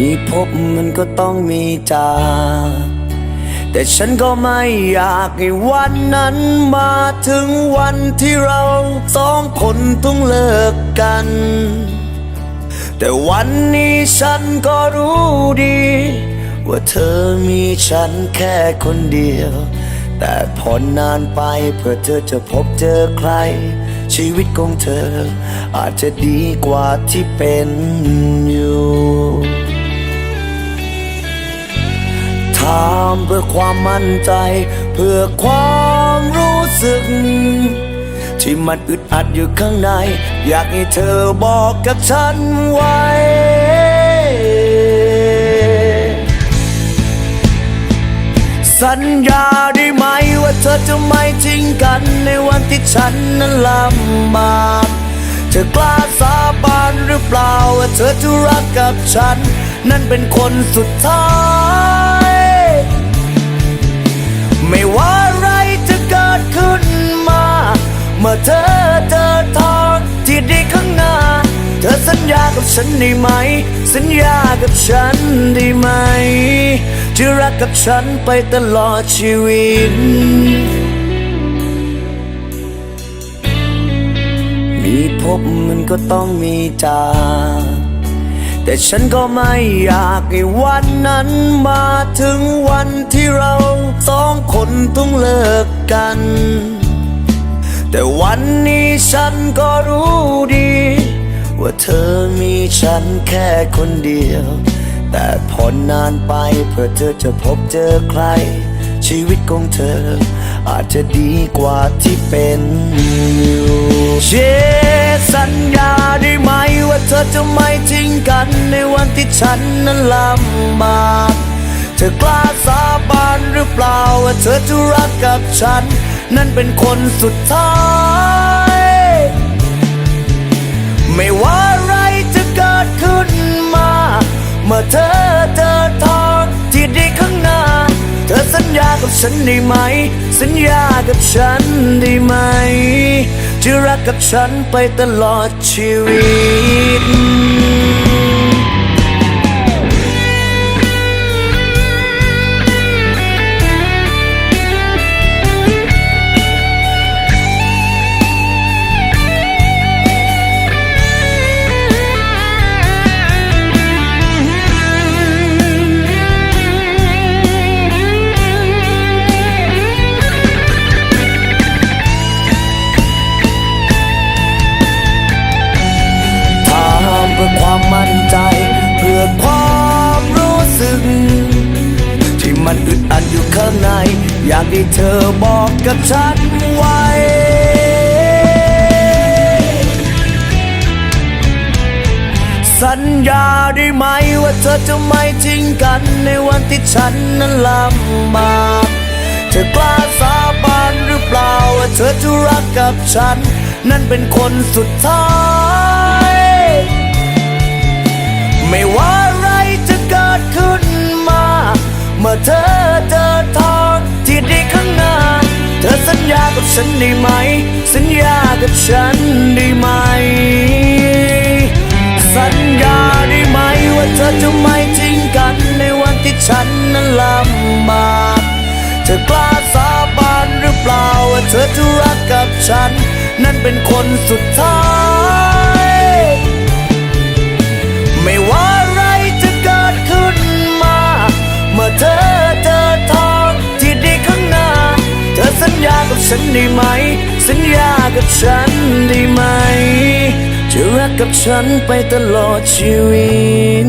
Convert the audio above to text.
มีพบมันก็ต้องมีจากแต่ฉันก็ไม่อยากให้วันนั้นมาถึงวันที่เราสองคนต้องเลิกกัน แต่วันนี้ฉันก็รู้ดี ว่าเธอมีฉันแค่คนเดียว แต่พอนานไปเพื่อเธอจะพบเจอใคร ชีวิตของเธออาจจะดีกว่าที่เป็นอยู่ เพื่อความมั่นใจ เพื่อความรู้สึก ที่มันอึดอัดอยู่ข้างใน อยากให้เธอบอกกับฉันไว้ สัญญาได้ไหมว่าเธอจะไม่ทิ้งกันในวันที่ฉันนั้นลำบากเธอกล้าสาบานหรือเปล่าว่าเธอจะรักกับฉัน นั่นเป็นคนสุดท้าย ไม่ว่าอะไรจะเกิดขึ้นมา เมื่อเธอเจอทางที่ดีข้างหน้า เธอสัญญากับฉันได้ไหม สัญญากับฉันได้ไหมจะรักกับฉันไปตลอดชีวิต มีพบมันก็ต้องมีจาก แต่ฉันก็ไม่อยากให้วันนั้นมาถึงวันที่เราสองคนต้องเลิกกัน แต่วันนี้ฉันก็รู้ดี ว่าเธอมีฉันแค่คนเดียว แต่พอนานไปเพื่อเธอจะพบเจอใคร ชีวิตของเธอ อาจจะดีกว่าที่เป็นอยู่เชสัญญาได้ไหม อจะไม่ทิ้งกันในวันที่ฉันนั้นลำบากเธอกล้าสาบานหรือเปล่าว่าเธอจะรักกับฉัน นั่นเป็นคนสุดท้าย ไม่ว่าอะไรจะเกิดขึ้นมา เมื่อเธอเจอทางที่ดีข้างหน้า เธอสัญญากับฉันได้ไหม สัญญากับฉันได้ไหม จะรักกับฉันไปตลอดชีวิต อยากให้เธอบอกกับฉันไว้สัญญาได้ไหมว่าเธอจะไม่ทิ้งกันในวันที่ฉันนั้นลำบากเธอกล้าสาบานหรือเปล่าว่าเธอจะรักกับฉัน นั่นเป็นคนสุดท้าย ฉันได้ไหม สัญญากับฉันได้ไหม สัญญาได้ไหมว่าเธอจะไม่ทิ้งกันในวันที่ฉันนั้นลำบากเธอกล้าสาบานหรือเปล่าว่าเธอจะรักกับฉัน นั่นเป็นคนสุดท้าย ได้ไหม สัญญากับฉันได้ไหม จะรักกับฉันไปตลอดชีวิต